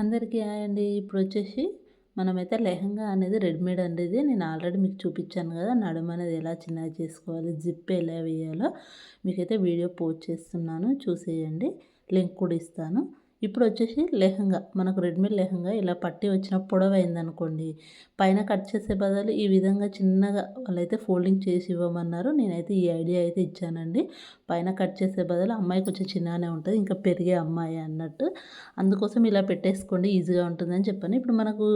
అందరికీ అండి. ఇప్పుడు వచ్చేసి మనమైతే లెహంగా అనేది రెడీమేడ్ అనేది నేను ఆల్రెడీ మీకు చూపించాను కదా నడుము అనేది ఎలా చిన్నగా చేసుకోవాలి జిప్ ఎలా వేయాలో మీకైతే వీడియో పోస్ట్ చేస్తున్నాను చూసేయండి. లింక్ కూడా ఇస్తాను. ఇప్పుడు వచ్చేసి లెహంగా. మనకు రెడ్మేడ్ లెహంగా ఇలా పట్టి వచ్చిన పొడవైందనుకోండి పైన కట్ చేసే బదులు ఈ విధంగా చిన్నగా వాళ్ళైతే ఫోల్డింగ్ చేసి ఇవ్వమన్నారు. నేనైతే ఈ ఐడియా అయితే ఇచ్చానండి. పైన కట్ చేసే బదులు అమ్మాయి కొంచెం చిన్నగానే ఉంటుంది ఇంకా పెరిగే అమ్మాయి అన్నట్టు. అందుకోసం ఇలా పెట్టేసుకోండి ఈజీగా ఉంటుందని చెప్పాను. ఇప్పుడు మనకు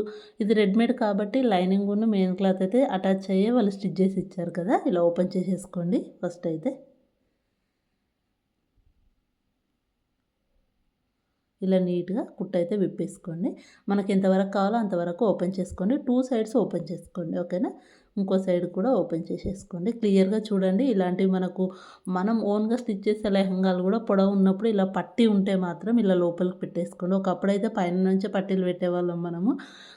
ఇది రెడీమేడ్ కాబట్టి లైనింగ్ ఉన్న మెయిన్ క్లాత్ అయితే అటాచ్ అయ్యే వాళ్ళు స్టిచ్ చేసి ఇచ్చారు కదా ఇలా ఓపెన్ చేసేసుకోండి ఫస్ట్ అయితే. ఇలా నీట్గా కుట్ట అయితే విప్పేసుకోండి. మనకి ఎంతవరకు కావాలో అంతవరకు ఓపెన్ చేసుకోండి. టూ సైడ్స్ ఓపెన్ చేసుకోండి. ఓకేనా? ఇంకో సైడ్ కూడా ఓపెన్ చేసేసుకోండి. క్లియర్గా చూడండి. ఇలాంటివి మనకు మనం ఓన్గా స్టిచ్ చేసే లెహంగాలు కూడా పొడవు ఉన్నప్పుడు ఇలా పట్టి ఉంటే మాత్రం ఇలా లోపలికి పెట్టేసుకోండి. ఒకప్పుడైతే పైన నుంచే పట్టీలు పెట్టేవాళ్ళం మనము.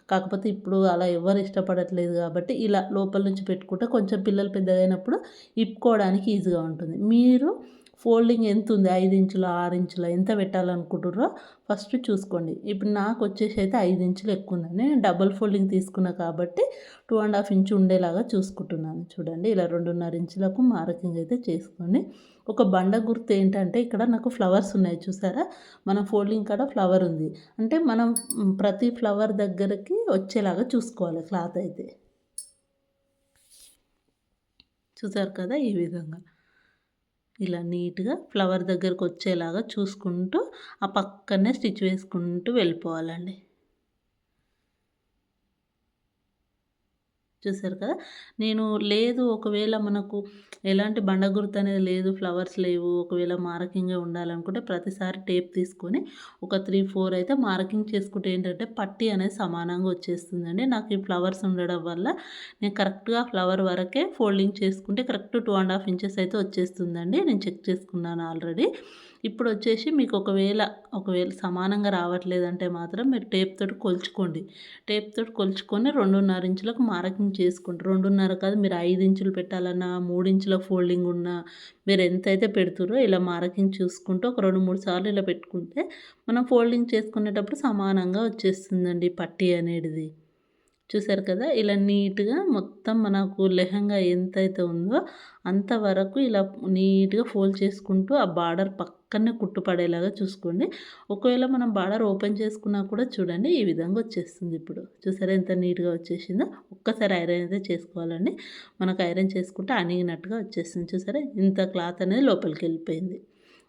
కాకపోతే ఇప్పుడు అలా ఎవరు ఇష్టపడట్లేదు కాబట్టి ఇలా లోపల నుంచి పెట్టుకుంటే కొంచెం పిల్లలు పెద్దగైనప్పుడు ఇప్పుకోవడానికి ఈజీగా ఉంటుంది. మీరు ఫోల్డింగ్ ఎంత ఉంది? ఐదు ఇంచుల ఆరు ఇంచుల ఎంత పెట్టాలనుకుంటుర్రో ఫస్ట్ చూసుకోండి. ఇప్పుడు నాకు వచ్చేసి అయితే ఐదు ఇంచులు ఎక్కువ ఉందని నేను డబల్ ఫోల్డింగ్ తీసుకున్నా కాబట్టి టూ అండ్ హాఫ్ ఇంచు ఉండేలాగా చూసుకుంటున్నాను. చూడండి ఇలా రెండున్నర ఇంచులకు మార్కింగ్ అయితే చేసుకోండి. ఒక బండ గుర్తు ఏంటంటే ఇక్కడ నాకు ఫ్లవర్స్ ఉన్నాయి చూసారా? మన ఫోల్డింగ్ కాడ ఫ్లవర్ ఉంది. అంటే మనం ప్రతి ఫ్లవర్ దగ్గరికి వచ్చేలాగా చూసుకోవాలి క్లాత్ అయితే. చూసారు కదా ఈ విధంగా. ఇలా నీట్గా ఫ్లవర్ దగ్గరకు వచ్చేలాగా చూసుకుంటూ ఆ పక్కనే స్టిచ్ వేసుకుంటూ వెళ్ళిపోవాలండి. చూసారు కదా? నేను లేదు ఒకవేళ మనకు ఎలాంటి బండ గుర్తు అనేది లేదు ఫ్లవర్స్ లేవు ఒకవేళ మార్కింగే ఉండాలనుకుంటే ప్రతిసారి టేప్ తీసుకొని ఒక త్రీ ఫోర్ అయితే మార్కింగ్ చేసుకుంటే ఏంటంటే పట్టి అనేది సమానంగా వచ్చేస్తుందండి. నాకు ఈ ఫ్లవర్స్ ఉండడం వల్ల నేను కరెక్ట్గా ఫ్లవర్ వరకే ఫోల్డింగ్ చేసుకుంటే correct two and half inches అయితే వచ్చేస్తుందండి. నేను చెక్ చేసుకున్నాను ఆల్రెడీ. ఇప్పుడు వచ్చేసి మీకు ఒకవేళ ఒకవేళ సమానంగా రావట్లేదంటే మాత్రం మీరు టేప్ తోటి కొలుచుకోండి. టేప్ తోటి కొలుచుకొని రెండున్నర ఇంచులకు మార్కింగ్ చేసుకోండి. రెండున్నర కాదు మీరు ఐదు ఇంచులు పెట్టాలన్నా మూడు ఇంచుల ఫోల్డింగ్ ఉన్నా మీరు ఎంతైతే అయితే పెడుతురో ఇలా మార్కింగ్ చూసుకుంటూ ఒక రెండు మూడు సార్లు ఇలా పెట్టుకుంటే మనం ఫోల్డింగ్ చేసుకునేటప్పుడు సమానంగా వచ్చేస్తుందండి పట్టీ అనేది. చూసారు కదా ఇలా నీట్గా మొత్తం మనకు లెహంగా ఎంతైతే ఉందో అంతవరకు ఇలా నీట్గా ఫోల్డ్ చేసుకుంటూ ఆ బార్డర్ పక్క పక్కనే కుట్టుపడేలాగా చూసుకోండి. ఒకవేళ మనం బార్డర్ ఓపెన్ చేసుకున్నా కూడా చూడండి ఈ విధంగా వచ్చేస్తుంది ఇప్పుడు. చూసారా ఎంత నీట్గా వచ్చేసిందో? ఒక్కసారి ఐరన్ అయితే చేసుకోవాలండి. మనకు ఐరన్ చేసుకుంటే అణిగినట్టుగా వచ్చేస్తుంది. చూసారా? ఇంత క్లాత్ అనేది లోపలికి వెళ్ళిపోయింది.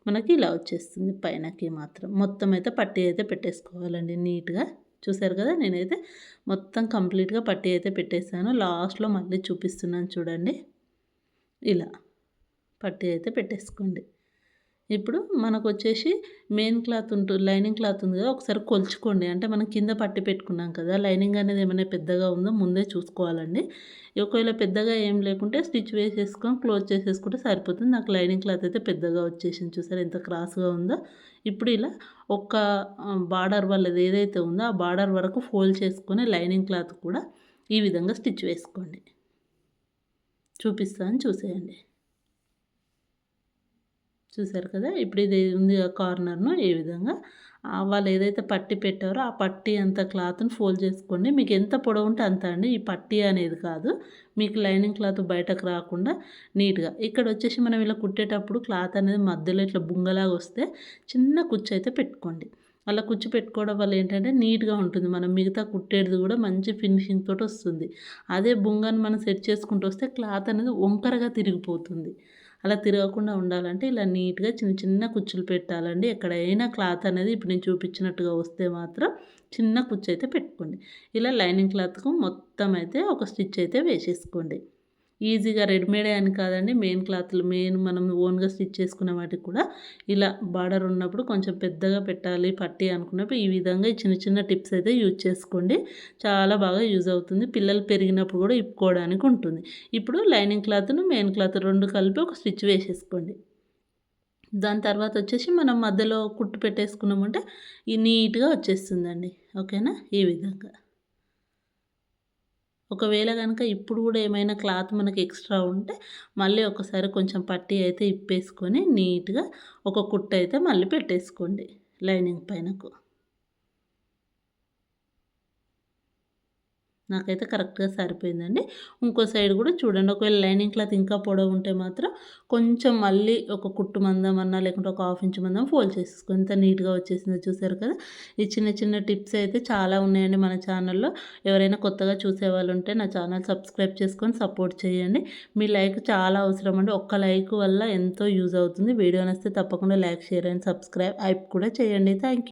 మనకి ఇలా వచ్చేస్తుంది పైనకి మాత్రం. మొత్తం అయితే పట్టి అయితే పెట్టేసుకోవాలండి నీట్గా. చూసారు కదా? నేనైతే మొత్తం కంప్లీట్గా పట్టి అయితే పెట్టేశాను. లాస్ట్లో మళ్ళీ చూపిస్తున్నాను చూడండి. ఇలా పట్టి అయితే పెట్టేసుకోండి. ఇప్పుడు మనకు వచ్చేసి మెయిన్ క్లాత్ ఉంటుంది లైనింగ్ క్లాత్ ఉంది కదా ఒకసారి కొలుచుకోండి. అంటే మనం కింద పట్టి పెట్టుకున్నాం కదా లైనింగ్ అనేది ఏమైనా పెద్దగా ఉందో ముందే చూసుకోవాలండి. ఒకవేళ పెద్దగా ఏం లేకుంటే స్టిచ్ వేసేసుకొని క్లోజ్ చేసేసుకుంటే సరిపోతుంది. నాకు లైనింగ్ క్లాత్ అయితే పెద్దగా వచ్చేసింది చూసారు ఎంత క్రాస్గా ఉందో. ఇప్పుడు ఇలా ఒక బార్డర్ వాళ్ళది ఏదైతే ఉందో ఆ బార్డర్ వరకు ఫోల్డ్ చేసుకొని లైనింగ్ క్లాత్ కూడా ఈ విధంగా స్టిచ్ వేసుకోండి. చూపిస్తాను చూసేయండి. చూసారు కదా? ఇప్పుడు ఇది ఉంది కార్నర్ను ఈ విధంగా? వాళ్ళు ఏదైతే పట్టి పెట్టారో ఆ పట్టి అంత క్లాత్ని ఫోల్డ్ చేసుకోండి. మీకు ఎంత పొడవు ఉంటే అంత అండి. ఈ పట్టి అనేది కాదు. మీకు లైనింగ్ క్లాత్ బయటకు రాకుండా నీట్గా. ఇక్కడ వచ్చేసి మనం ఇలా కుట్టేటప్పుడు క్లాత్ అనేది మధ్యలో ఇట్లా బుంగలాగా వస్తే చిన్న కుచ్చు అయితే పెట్టుకోండి. అలా కుచ్చు పెట్టుకోవడం వల్ల ఏంటంటే నీట్గా ఉంటుంది. మనం మిగతా కుట్టేది కూడా మంచి ఫినిషింగ్ తోటి వస్తుంది. అదే బుంగని మనం సెట్ చేసుకుంటూ వస్తే క్లాత్ అనేది వంకరగా తిరిగిపోతుంది. అలా తిరగకుండా ఉండాలంటే ఇలా నీట్గా చిన్న చిన్న కుచ్చులు పెట్టాలండి. ఎక్కడైనా క్లాత్ అనేది ఇప్పుడు నేను చూపించినట్టుగా వస్తే మాత్రం చిన్న కుచ్చు అయితే పెట్టుకోండి. ఇలా లైనింగ్ క్లాత్కు మొత్తం అయితే ఒక స్టిచ్ అయితే వేసేసుకోండి. ఈజీగా రెడీమేడ్ అని కాదండి. మెయిన్ క్లాత్లు మెయిన్ మనం ఓన్గా స్టిచ్ చేసుకునే వాటికి కూడా ఇలా బార్డర్ ఉన్నప్పుడు కొంచెం పెద్దగా పెట్టాలి పట్టి అనుకున్నప్పుడు ఈ విధంగా చిన్న చిన్న టిప్స్ అయితే యూజ్ చేసుకోండి. చాలా బాగా యూజ్ అవుతుంది. పిల్లలు పెరిగినప్పుడు కూడా ఇప్పుకోవడానికి ఉంటుంది. ఇప్పుడు లైనింగ్ క్లాత్ను మెయిన్ క్లాత్ రెండు కలిపి ఒక స్టిచ్ వేసేసుకోండి. దాని తర్వాత వచ్చేసి మనం మధ్యలో కుట్టు పెట్టేసుకున్నామంటే ఈ నీట్గా వచ్చేస్తుందండి. ఓకేనా? ఈ విధంగా. ఒకవేళ కనుక ఇప్పుడు కూడా ఏమైనా క్లాత్ మనకి ఎక్స్ట్రా ఉంటే మళ్ళీ ఒకసారి కొంచెం పట్టి అయితే ఇప్పేసుకొని నీట్గా ఒక కుట్ట అయితే మళ్ళీ పెట్టేసుకోండి లైనింగ్ పైనకు. నాకైతే కరెక్ట్గా సరిపోయిందండి. ఇంకో సైడ్ కూడా చూడండి ఒకవేళ లైనింగ్ క్లాత్ ఇంకా పొడవు ఉంటే మాత్రం కొంచెం మళ్ళీ ఒక కుట్టు మందం అన్నా లేకుంటే ఒక హాఫ్ ఇంచ్ మందం ఫోల్డ్ చేసేసుకో ఎంత నీట్గా వచ్చేసిందో చూసారు కదా? ఈ చిన్న చిన్న టిప్స్ అయితే చాలా ఉన్నాయండి మన ఛానల్లో. ఎవరైనా కొత్తగా చూసే వాళ్ళు ఉంటే నా ఛానల్ సబ్స్క్రైబ్ చేసుకొని సపోర్ట్ చేయండి. మీ లైక్ చాలా అవసరం అండి. ఒక్క లైక్ వల్ల ఎంతో యూజ్ అవుతుంది. వీడియో నస్తే తప్పకుండా లైక్ షేర్ అండ్ సబ్స్క్రైబ్ ఐప్ కూడా చేయండి. థ్యాంక్